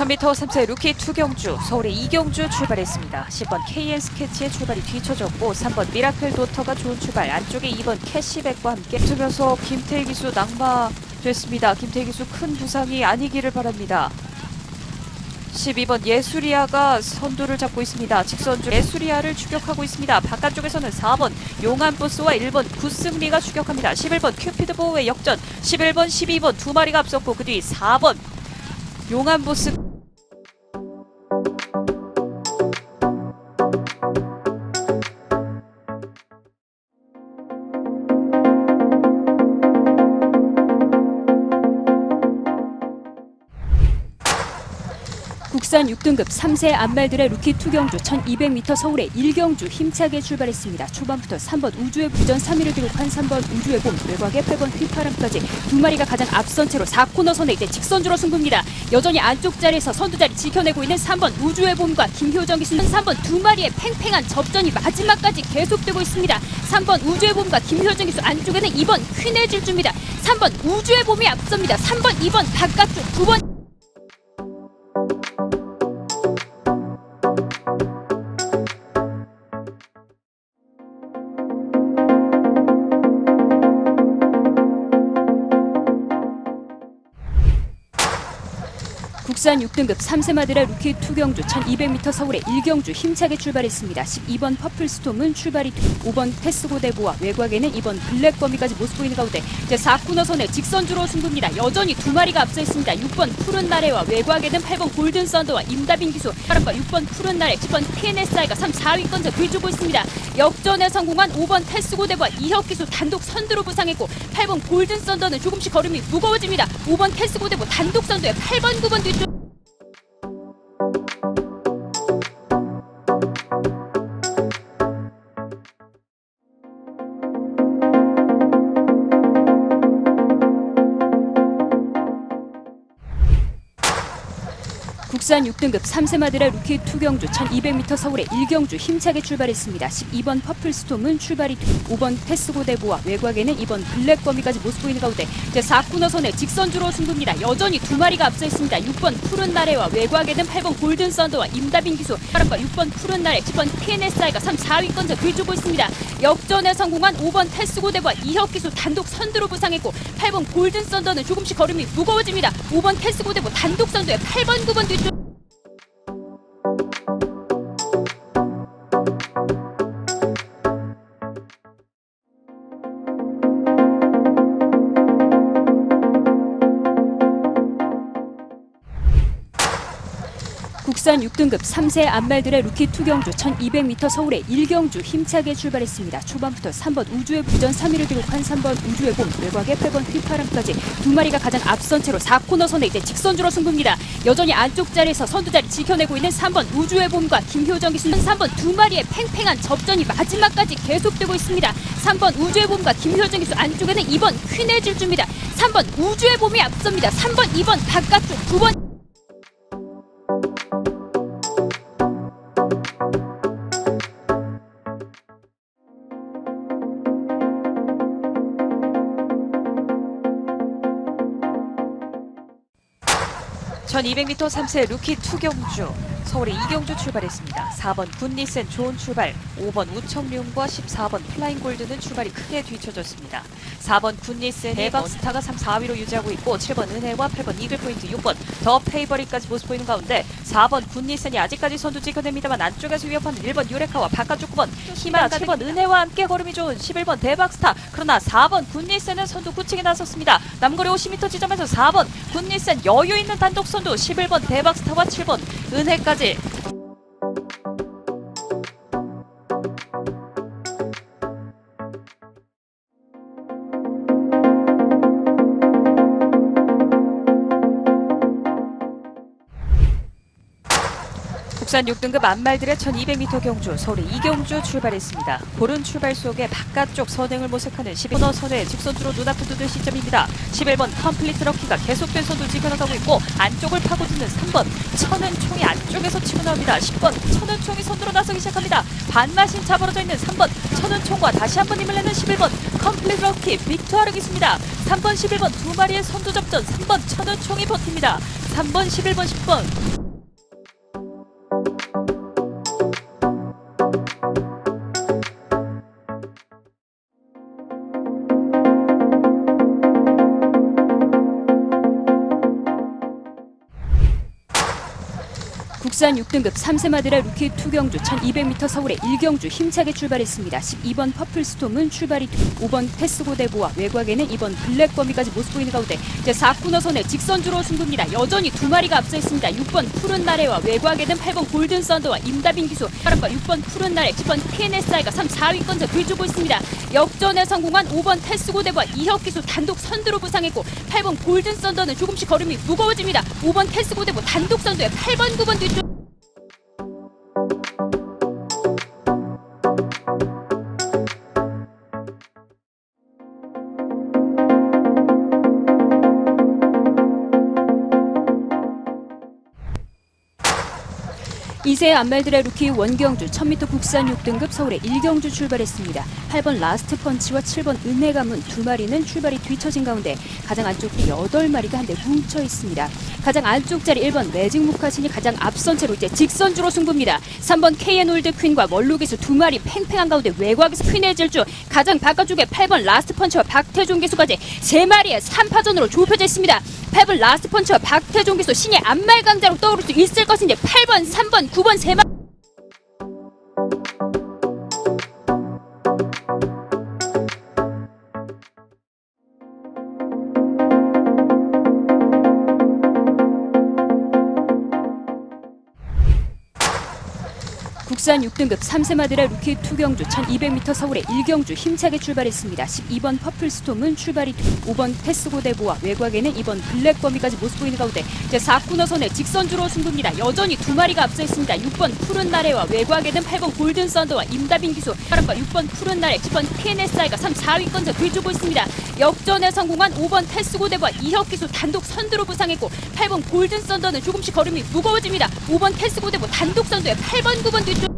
1000m 3세 루키 투경주 서울의 이경주 출발했습니다. 10번 KN 스케치의 출발이 뒤쳐졌고 3번 미라클 도터가 좋은 출발 안쪽에 2번 캐시백과 함께 붙으면서 김태희 기수 낙마됐습니다. 김태희 기수 큰 부상이 아니기를 바랍니다. 12번 예수리아가 선두를 잡고 있습니다. 직선주 예수리아를 추격하고 있습니다. 바깥쪽에서는 4번 용안버스와 1번 구승리가 추격합니다. 11번 큐피드 보호의 역전 11번 12번 두 마리가 앞섰고 그 뒤 4번 용안버스 국산 6등급 3세 안말들의 루키 투경주 1200m 서울의 1경주 힘차게 출발했습니다. 초반부터 3번 우주의 부전 3위를 기록한 3번 우주의 봄 외곽의 8번 휘파람까지 두 마리가 가장 앞선 채로 4코너 선에 이제 직선주로 승부입니다. 여전히 안쪽 자리에서 선두 자리 지켜내고 있는 3번 우주의 봄과 김효정 기수는 3번 두 마리의 팽팽한 접전이 마지막까지 계속되고 있습니다. 3번 우주의 봄과 김효정 기수 안쪽에는 2번 퀸의 질주입니다. 3번 우주의 봄이 앞섭니다. 3번 2번 바깥쪽 9번 국산 6등급 3세 마드라 루키 투경주 1200m 서울의 1경주 힘차게 출발했습니다. 12번 퍼플스톰은 출발이 5번 테스고대보와 외곽에는 2번 블랙거미까지 모습 보이는 가운데 이제 4코너 선에 직선주로 승부입니다. 여전히 두 마리가 앞서 있습니다. 6번 푸른 나래와 외곽에는 8번 골든 썬더와 임다빈 기수 바람과 6번 푸른 나래 10번 PNSI가 3, 4위권자 뒤주고 있습니다. 역전에 성공한 5번 테스고대보와 이혁 기수 단독 선두로 부상했고 8번 골든 썬더는 조금씩 걸음이 무거워집니다. 5번 테스고대보 단독 선두에 8번 9번 뒤쪽 국산 6등급 3세마드라 루키 투경주 1200m 서울의 1경주 힘차게 출발했습니다. 12번 퍼플스톰은 출발이 5번 테스고대보와 외곽에는 2번 블랙거미까지 모습 보이는 가운데 이제 4코너 선에 직선주로 승부입니다. 여전히 두 마리가 앞서 있습니다. 6번 푸른 나래와 외곽에는 8번 골든 썬더와 임다빈 기수 바람과 6번 푸른 나래 10번 PNSI가 3, 4위권자 뒤주고 있습니다. 역전에 성공한 5번 테스고대보와 이혁 기수 단독 선두로 부상했고 8번 골든 썬더는 조금씩 걸음이 무거워집니다. 5번 테스고대보 단독 선두에 8번 9번 뒤쪽 국산 6등급 3세 안말들의 루키 투경주 1200m 서울의 1경주 힘차게 출발했습니다. 초반부터 3번 우주의 부전 3위를 기록한 3번 우주의 봄 외곽의 8번 휘파람까지 두 마리가 가장 앞선 채로 4코너 선에 이제 직선주로 승부입니다. 여전히 안쪽 자리에서 선두 자리 지켜내고 있는 3번 우주의 봄과 김효정 기수는 3번 두 마리의 팽팽한 접전이 마지막까지 계속되고 있습니다. 3번 우주의 봄과 김효정 기수 안쪽에는 2번 퀸의 질주입니다. 3번 우주의 봄이 앞섭니다. 3번 2번 바깥쪽 9번 전 200m 3세 루키 투경주 서울의 이경주 출발했습니다. 4번 군니센 좋은 출발, 5번 우청룡과 14번 플라잉 골드는 출발이 크게 뒤쳐졌습니다. 4번 군니센 대박 스타가 3, 4위로 유지하고 있고 7번 은혜와 8번 이글포인트, 6번 더 페이버리까지 모습 보이는 가운데 4번 군니센이 아직까지 선두 찍어냅니다만 안쪽에서 위협하는 1번 유레카와 바깥쪽 9번 희망, 7번 은혜와 함께 걸음이 좋은 11번 대박스타. 그러나 4번 군니센은 선두 굳히게 나섰습니다. 남거리 50m 지점에서 4번 군니센 여유 있는 단독 선두 11번 대박스타와 7번 은혜까지 국산 6등급 안말들의 1200m 경주 서울의 이경주 출발했습니다. 고른 출발 속에 바깥쪽 선행을 모색하는 11번 선의 직선주로 눈앞에 두는 시점입니다. 11번 컴플리트 럭키가 계속된 선두 지켜나가고 있고 안쪽을 파고드는 3번 천은 총이 안쪽에서 치고 나옵니다. 10번 천은 총이 선두로 나서기 시작합니다. 반마신 차 벌어져 있는 3번 천은 총과 다시 한번 힘을 내는 11번 컴플리트 럭키 빅투하르고 있습니다. 3번 11번 두 마리의 선두 접전 3번 천은 총이 버팁니다. 3번 11번 10번 국산 6등급 3세 마드라 루키 투경주 1200m 서울의 1경주 힘차게 출발했습니다. 12번 퍼플스톰은 출발이 5번 테스고대보와 외곽에는 2번 블랙거미까지 모습 보이는 가운데 이제 4코너선의 직선주로 승부입니다. 여전히 두 마리가 앞서 있습니다. 6번 푸른 나래와 외곽에는 8번 골든 썬더와 임다빈 기수 바람과 6번 푸른 나래 10번 PNSI가 3, 4위권자 뒤주고 있습니다. 역전에 성공한 5번 테스고대보와 이혁 기수 단독 선두로 부상했고 8번 골든 썬더는 조금씩 걸음이 무거워집니다. 5번 테스고대보 단독 선두에 8번 9번 뒤쪽 이세 안말들의 루키 원경주 1000m 국산 6등급 서울의 1경주 출발했습니다. 8번 라스트 펀치와 7번 은혜 가문 두 마리는 출발이 뒤처진 가운데 가장 안쪽 8마리가 한데 뭉쳐 있습니다. 가장 안쪽 자리 1번 매직 무카신이 가장 앞선 채로 이제 직선주로 승부입니다. 3번 KN 올드 퀸과 원룩에서 두 마리 팽팽한 가운데 외곽에서 퀸의 질주 가장 바깥쪽에 8번 라스트 펀치와 박태종 기수까지 세 마리의 3파전으로 좁혀져 있습니다. 8번 라스트 펀치와 박태종 기수 신의 안말 강자로 떠오를 수 있을 것인지 8번, 3번, 9번 세마 국산 6등급 3세 마드라 루키 투경주 1200m 서울의 1경주 힘차게 출발했습니다. 12번 퍼플스톰은 출발이 5번 테스고대보와 외곽에는 2번 블랙거미까지 모습 보이는 가운데 이제 4코너선의 직선주로 승부입니다. 여전히 두 마리가 앞서 있습니다. 6번 푸른 나래와 외곽에는 8번 골든 썬더와 임다빈 기수 바람과 6번 푸른 나래 10번 PNSI가 3, 4위권자 뒤주고 있습니다. 역전에 성공한 5번 테스고대보와 이혁 기수 단독 선두로 부상했고 8번 골든 썬더는 조금씩 걸음이 무거워집니다. 5번 테스고대보 단독 선두에 8번 9번 뒤쪽